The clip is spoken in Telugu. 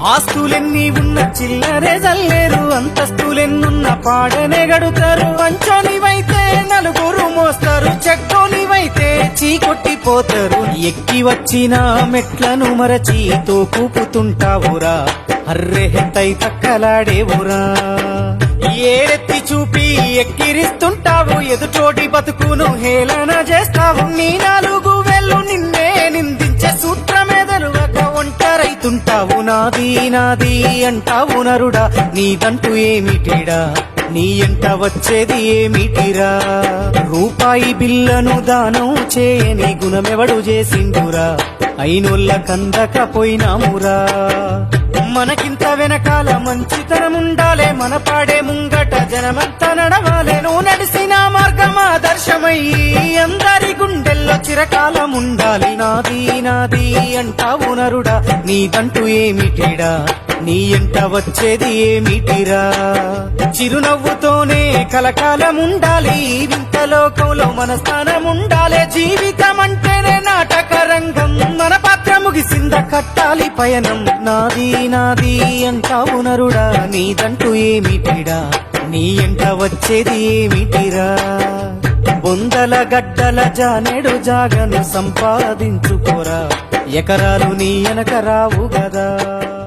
ఆస్తులెన్ని ఉన్న చిల్లరే జల్లేరు అంతస్తులెన్నున్న పాడనే గడుతారు. పంచోనివైతే నలుగురు మోస్తారు చెక్కోనివైతే చీకొట్టిపోతారు. ఎక్కి వచ్చిన మెట్లను మరచి తోపుతుంటావురా అర్రె హెత్తై తక్కలాడేవురా. ఏడెత్తి చూపి ఎక్కిరిస్తుంటావు ఎదుటోటి బతుకును హేళన చేస్తావు. నీ అంటుంటావు నాది నాది అంటావు నరుడా. నీదంటూ ఏమిటిడా? నీ ఎంట వచ్చేది ఏమిటిరా? రూపాయి బిల్లను దానం చేయని గుణమెవడు చేసిండురా? అయినొల్ల కందకపోయినామురా. మనకింత వెనకాల మంచితనం ఉండాలే మన పాడే ముంగట జనమంతా నడవాలే. నువ్వు నడిసిన మార్గం ఆదర్శమయ్యి అందరి చిరకాలం ఉండాలి నాది నాది అంటావు నరుడా నీదంటూ ఏమిటిడా? నీ ఎంట వచ్చేది ఏమిటిరా? చిరునవ్వుతోనే కలకాలం ఉండాలి వింత లోకంలో మన స్థానం ఉండాలి జీవితం అంటేనే నాటక రంగం మన పాత్ర ముగిసింద కట్టాలి పయనం. నాది నాది అంటావు నరుడా నీదంటూ ఏమిటిడా? నీ ఎంట వచ్చేది ఏమిటిరా? బొందల గడ్డల జానెడు జాగను సంపాదించుకోరా. ఎకరాలు నీ వెనక రావు గదా